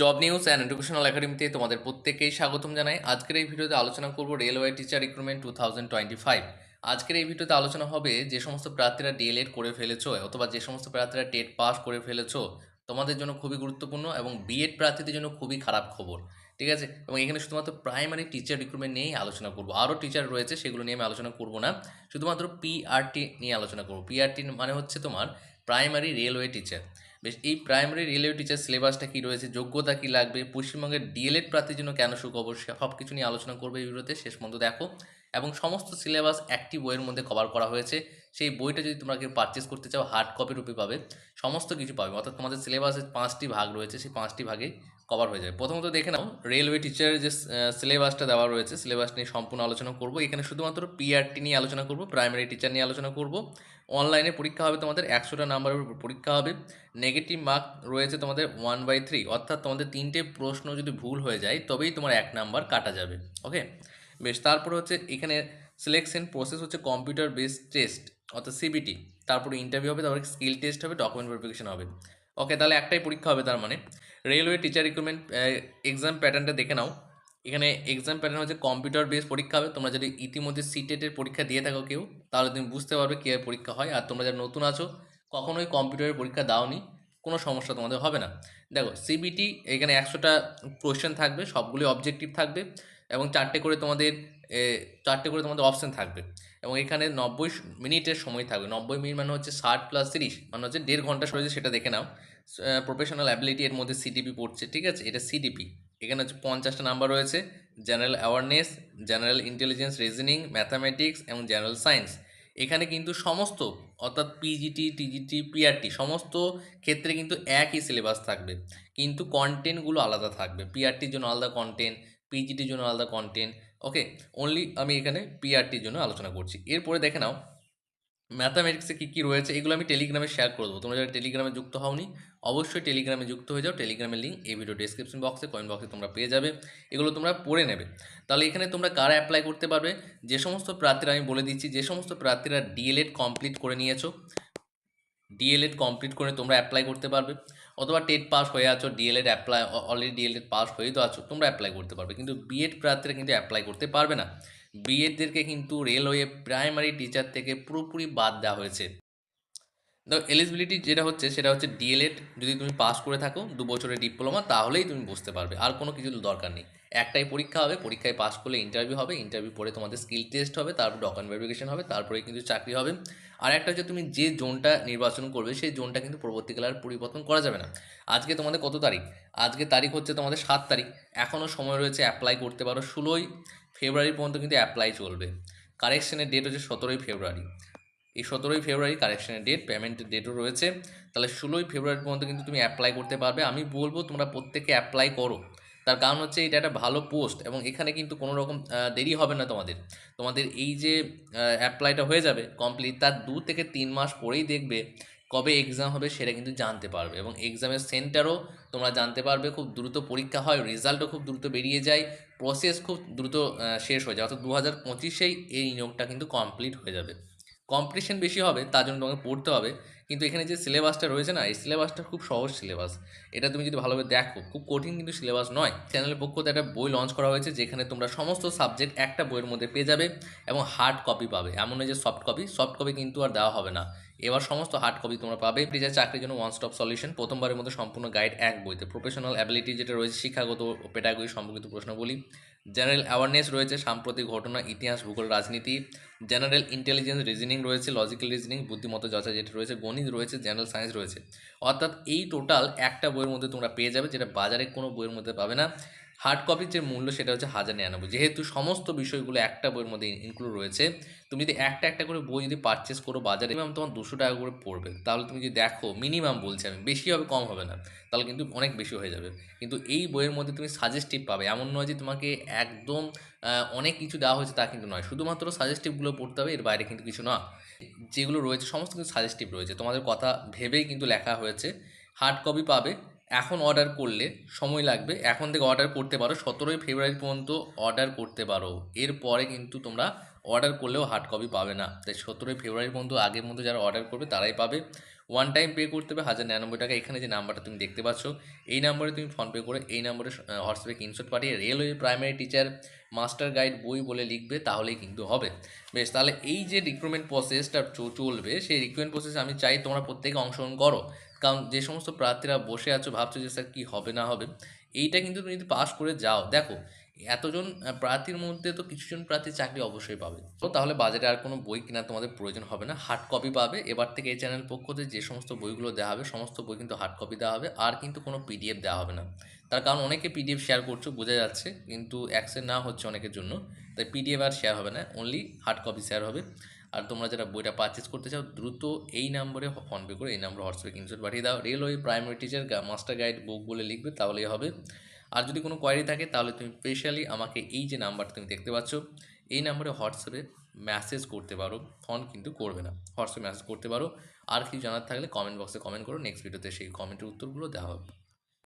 Job news and educational একাডেমিতে তোমাদের প্রত্যেককেই স্বাগতম জানাই। আজকের এই ভিডিওতে আলোচনা করব railway teacher recruitment two thousand twenty five আজকের এই ভিডিওতে আলোচনা হবে যে সমস্ত প্রার্থীরা ডিএলএড করে ফেলেছো অথবা যে সমস্ত প্রার্থীরা টেট পাস করে ফেলেছো, তোমাদের জন্য খুবই গুরুত্বপূর্ণ এবং বিএড প্রার্থীদের জন্য খুবই খারাপ খবর। ঠিক আছে? এবং এখানে শুধুমাত্র প্রাইমারি টিচার রিক্রুটমেন্ট নিয়েই আলোচনা করব। আরও টিচার রয়েছে, সেগুলো নিয়ে আমি আলোচনা করব না। শুধুমাত্র পিআরটি নিয়ে আলোচনা করব। পিআরটি মানে হচ্ছে তোমার প্রাইমারি রেলওয়ে টিচার বেশ, এই প্রাইমারি রেলওয়ে টিচার সিলেবাসটা কী রয়েছে, যোগ্যতা কী লাগবে, পশ্চিমবঙ্গের ডিএলএড প্রার্থীর জন্য কেন সুখবর সব কিছু নিয়ে আলোচনা করবে এই ভিডিওতে। শেষ পর্যন্ত দেখো। এবং সমস্ত সিলেবাস একটি বইয়ের মধ্যে কভার করা হয়েছে। সেই বইটা যদি তোমরা কেউ পারচেস করতে চাও হার্ড কপি রূপে পাবে। সমস্ত কিছু পাবে। অর্থাৎ তোমাদের সিলেবাসে পাঁচটি ভাগ রয়েছে, সেই পাঁচটি ভাগে কভার হয়ে যাবে প্রথমত দেখে নাও রেলওয়ে টিচারের যে সিলেবাসটা দেওয়া রয়েছে সিলেবাস নিয়ে সম্পূর্ণ আলোচনা করব। এখানে শুধুমাত্র পিআরটি নিয়ে আলোচনা করব প্রাইমারি টিচার নিয়ে আলোচনা করব। অনলাইনে পরীক্ষা হবে তোমাদের একশোটা নাম্বারের উপর পরীক্ষা হবে। নেগেটিভ মার্ক রয়েছে তোমাদের ওয়ান বাই থ্রি অর্থাৎ তোমাদের তিনটে প্রশ্ন যদি ভুল হয়ে যায়, তবেই তোমার এক নাম্বার কাটা যাবে। ওকে বেশ, তারপরে হচ্ছে এখানে সিলেকশন প্রসেস হচ্ছে কম্পিউটার বেসড টেস্ট অর্থাৎ সিবিটি তারপরে ইন্টারভিউ হবে, তারপরে স্কিল টেস্ট হবে ডকুমেন্ট ভেরিফিকেশন হবে। ওকে তাহলে একটাই পরীক্ষা হবে তার মানে। রেলওয়ে টিচার রিক্রুটমেন্ট এক্সাম প্যাটার্নটা দেখে নাও। এখানে এক্সাম প্যাটার্ন হচ্ছে কম্পিউটার বেস পরীক্ষা হবে। তোমরা যদি ইতিমধ্যে সিটেটের পরীক্ষা দিয়ে থাকো কেউ, তাহলে তুমি বুঝতে পারবে কীভাবে পরীক্ষা হয়। আর তোমরা যারা নতুন আছো, কখনোই কম্পিউটারের পরীক্ষা দাওনি, কোনো সমস্যা তোমাদের হবে না। দেখো সিবিটি এখানে একশোটা কোয়েশ্চেন থাকবে সবগুলি অবজেক্টিভ থাকবে। এবং চারটে করে তোমাদের চারটে করে তোমাদের অপশান থাকবে। এবং এখানে নব্বই মিনিটের সময় থাকবে। নব্বই মিনিট মানে হচ্ছে ষাট প্লাস তিরিশ মানে হচ্ছে দেড় ঘণ্টা রয়েছে সেটা দেখে নাও। প্রফেশনাল অ্যাবিলিটি এর মধ্যে সিডিপি পড়ছে, ঠিক আছে? এটা সিডিপি এখানে হচ্ছে পঞ্চাশটা নাম্বার রয়েছে। General awareness general intelligence reasoning mathematics এবং জেনারেল সায়েন্স এখানে কিন্তু সমস্ত, অর্থাৎ পিজিটি টিজিটি পিআরটি সমস্ত ক্ষেত্রে কিন্তু একই সিলেবাস থাকবে। কিন্তু কন্টেন্টগুলো আলাদা থাকবে। পিআরটির জন্য আলাদা কন্টেন্ট পিজিটির জন্য আলাদা কন্টেন্ট ওকে অনলি আমি এখানে পিআরটির জন্য আলোচনা করছি। এরপরে দেখে নাও ম্যাথামেটিক্সে কী কী রয়েছে? এগুলো আমি টেলিগ্রামে শেয়ার করে দেবো। তোমরা যারা টেলিগ্রামে যুক্ত হওনি, অবশ্যই টেলিগ্রামে যুক্ত হয়ে যাও। টেলিগ্রামের লিঙ্ক এই ভিডিও ডিসক্রিপশন বক্সে কমেন্ট বক্সে তোমরা পেয়ে যাবে। এগুলো তোমরা পড়ে নেবে। তাহলে এখানে তোমরা কারা অ্যাপ্লাই করতে পারবে? যে সমস্ত প্রার্থীরা, আমি বলে দিচ্ছি, যে সমস্ত প্রার্থীরা ডিএলএড কমপ্লিট করে নিয়েছো ডিএলএড কমপ্লিট করে তোমরা অ্যাপ্লাই করতে পারবে। অথবা টেট পাস হয়ে আছো DElEd apply already DElEd pass হয়ে তো আছো, তোমরা অ্যাপ্লাই করতে পারবে। কিন্তু বিএড প্রার্থীরা কিন্তু অ্যাপ্লাই করতে পারবে না। বিএডদেরকে কিন্তু রেলওয়ে প্রাইমারি টিচার থেকে পুরোপুরি বাদ দেওয়া হয়েছে। দেখো এলিজিবিলিটি যেটা হচ্ছে, সেটা হচ্ছে ডিএলএড যদি তুমি পাস করে থাকো দু বছরের ডিপ্লোমা তাহলেই তুমি বুঝতে পারবে। আর কোনো কিছু দরকার নেই। একটাই পরীক্ষা হবে, পরীক্ষায় পাস করলে ইন্টারভিউ হবে ইন্টারভিউ পরে তোমাদের স্কিল টেস্ট হবে, তারপর ডকুমেন্ট ভেরিফিকেশন হবে, তারপরে কিন্তু চাকরি হবে। আর একটা হচ্ছে তুমি যে জোনটা নির্বাচন করবে, সেই জোনটা কিন্তু পরবর্তীকালে আর পরিবর্তন করা যাবে না। আজকে তোমাদের কত তারিখ? আজকে তারিখ হচ্ছে তোমাদের সাত তারিখ। এখনও সময় রয়েছে অ্যাপ্লাই করতে পারো ষোলোই ফেব্রুয়ারি পর্যন্ত কিন্তু অ্যাপ্লাই চলবে। কারেকশনের ডেট হচ্ছে সতেরোই ফেব্রুয়ারি। এই সতেরোই ফেব্রুয়ারি কারেকশনের ডেট পেমেন্টের ডেটও রয়েছে। তাহলে ষোলোই ফেব্রুয়ারি পর্যন্ত কিন্তু তুমি অ্যাপ্লাই করতে পারবে। আমি বলব তোমরা প্রত্যেকে অ্যাপ্লাই করো। তার কারণ হচ্ছে এটা একটা ভালো পোস্ট এবং এখানে কিন্তু কোনো রকম দেরি হবে না তোমাদের। তোমাদের এই যে অ্যাপ্লাইটা হয়ে যাবে কমপ্লিট তার দু থেকে তিন মাস পরেই দেখবে কবে এক্সাম হবে সেটা কিন্তু জানতে পারবে এবং এক্সামের সেন্টারও তোমরা জানতে পারবে। খুব দ্রুত পরীক্ষা হয় রেজাল্টও খুব দ্রুত বেরিয়ে যায় প্রসেস খুব দ্রুত শেষ হয়ে যায়। অর্থাৎ দু হাজার পঁচিশেই এই নিয়োগটা কিন্তু কমপ্লিট হয়ে যাবে। কম্পিটিশন বেশি হবে, তার জন্য তোমাকে পড়তে হবে। কিন্তু এখানে যে সিলেবাসটা রয়েছে না, এই সিলেবাসটা খুব সহজ সিলেবাস এটা তুমি যদি ভালোভাবে দেখো, খুব কঠিন কিন্তু সিলেবাস নয়। চ্যানেলের পক্ষ থেকে একটা বই লঞ্চ করা হয়েছে, যেখানে তোমরা সমস্ত সাবজেক্ট একটা বইয়ের মধ্যে পেয়ে যাবে এবং হার্ড কপি পাবে। এমন নয় যে সফট কপি সফট কপি কিন্তু আর দেওয়া হবে না। এবার সমস্ত হার্ড কপি তোমরা পাবে। টিচার চাকরির জন্য ওয়ান স্টপ সলিউশন প্রথমবারের মধ্যে সম্পূর্ণ গাইড এক বইতে। প্রফেশনাল অ্যাবিলিটি যেটা রয়েছে, শিক্ষাগত পেটাগরি সম্পর্কিত প্রশ্নগুলি। জেনারেল অ্যাওয়ারনেস রয়েছে, সাম্প্রতিক ঘটনা, ইতিহাস, ভূগোল, রাজনীতি। জেনারেল ইন্টেলিজেন্স রিজনিং রয়েছে লজিক্যাল রিজনিং বুদ্ধিমত্তা যাচা যেটা রয়েছে, গণিত রয়েছে জেনারেল সায়েন্স রয়েছে। অর্থাৎ এই টোটাল একটা বইয়ের মধ্যে তোমরা পেয়ে যাবে, যেটা বাজারে কোনো বইয়ের মধ্যে পাবে না। হার্ড কপির যে মূল্য সেটা হচ্ছে হাজার নিরানব্বই। যেহেতু সমস্ত বিষয়গুলো একটা বইয়ের মধ্যে ইনক্লুড রয়েছে, তুমি যদি একটা একটা করে বই যদি পারচেস করো বাজারে মিনিমাম তোমার দুশো টাকা করে পড়বে। তাহলে তুমি যদি দেখো মিনিমাম বলছি আমি, বেশি হবে, কম হবে না, তাহলে কিন্তু অনেক বেশি হয়ে যাবে। কিন্তু এই বইয়ের মধ্যে তুমি সাজেস্টিভ পাবে। এমন নয় যে তোমাকে একদম অনেক কিছু দেওয়া হয়েছে তা কিন্তু নয়। শুধুমাত্র সাজেস্টিভগুলো পড়তে হবে, এর বাইরে কিন্তু কিছু না। যেগুলো রয়েছে, সমস্ত কিছু সাজেস্টিভ রয়েছে। তোমাদের কথা ভেবেই কিন্তু লেখা হয়েছে। হার্ড কপি পাবে এখন অর্ডার করলে সময় লাগবে। এখন থেকে অর্ডার করতে পারো। সতেরোই ফেব্রুয়ারি পর্যন্ত অর্ডার করতে পারো। এরপরে কিন্তু তোমরা অর্ডার করলেও হার্ড কপি পাবে না। তাই সতেরোই ফেব্রুয়ারি পর্যন্ত আগের মধ্যে যারা অর্ডার করবে তারাই পাবে। ওয়ান টাইম পে করতে হবে হাজার নিরানব্বই টাকা। এখানে যে নাম্বারটা তুমি দেখতে পাচ্ছ, এই নাম্বারে তুমি ফোনপে করে এই নাম্বারে হোয়াটসঅ্যাপে স্ক্রিনশট পাঠিয়ে railway primary teacher master guide বই বলে লিখবে, তাহলেই কিন্তু হবে। বেশ, তাহলে এই যে রিক্রুটমেন্ট প্রসেসটা চলবে, সেই রিক্রুটমেন্ট প্রসেসে আমি চাই তোমরা প্রত্যেকে অংশগ্রহণ করো। কারণ যে সমস্ত প্রার্থীরা বসে আছো, ভাবছ যে, স্যার, কী হবে না হবে? এইটা কিন্তু তুমি যদি পাস করে যাও, দেখো, এতজন প্রার্থীর মধ্যে তো কিছুজন প্রার্থী চাকরি অবশ্যই পাবে। তো তাহলে বাজারে আর কোনো বই কেনার তোমাদের প্রয়োজন হবে না। হার্ড কপি পাবে। এবার থেকে এই চ্যানেল পক্ষ থেকে যে সমস্ত বইগুলো দেওয়া হবে, সমস্ত বই কিন্তু হার্ড কপি দেওয়া হবে। আর কিন্তু কোনো পিডিএফ দেওয়া হবে না। তার কারণ অনেকে পিডিএফ শেয়ার করছ, বোঝা যাচ্ছে, কিন্তু অ্যাক্সেপ্ট না হচ্ছে অনেকের জন্য। তাই পিডিএফ আর শেয়ার হবে না। অনলি হার্ড কপি শেয়ার হবে। আর তোমরা যারা বইটা পারচেস করতে চাও, দ্রুত এই নাম্বারে ফোনপে করে এই নাম্বারে হোয়াটসঅ্যাপে কিনশট পাঠিয়ে দাও। Railway primary teacher master guide book বলে লিখবে, তাহলেই হবে। আর যদি কোনো কোয়ারি থাকে, তাহলে তুমি স্পেশালি আমাকে এই যে নাম্বারটা তুমি দেখতে পাচ্ছ, এই নাম্বারে হোয়াটসঅ্যাপে মেসেজ করতে পারো। ফোন কিন্তু করবে না। হোয়াটসঅ্যাপে মেসেজ করতে পারো। আর কিছু জানার থাকলে কমেন্ট বক্সে কমেন্ট করো। নেক্সট ভিডিওতে সেই কমেন্টের উত্তরগুলো দেওয়া হবে।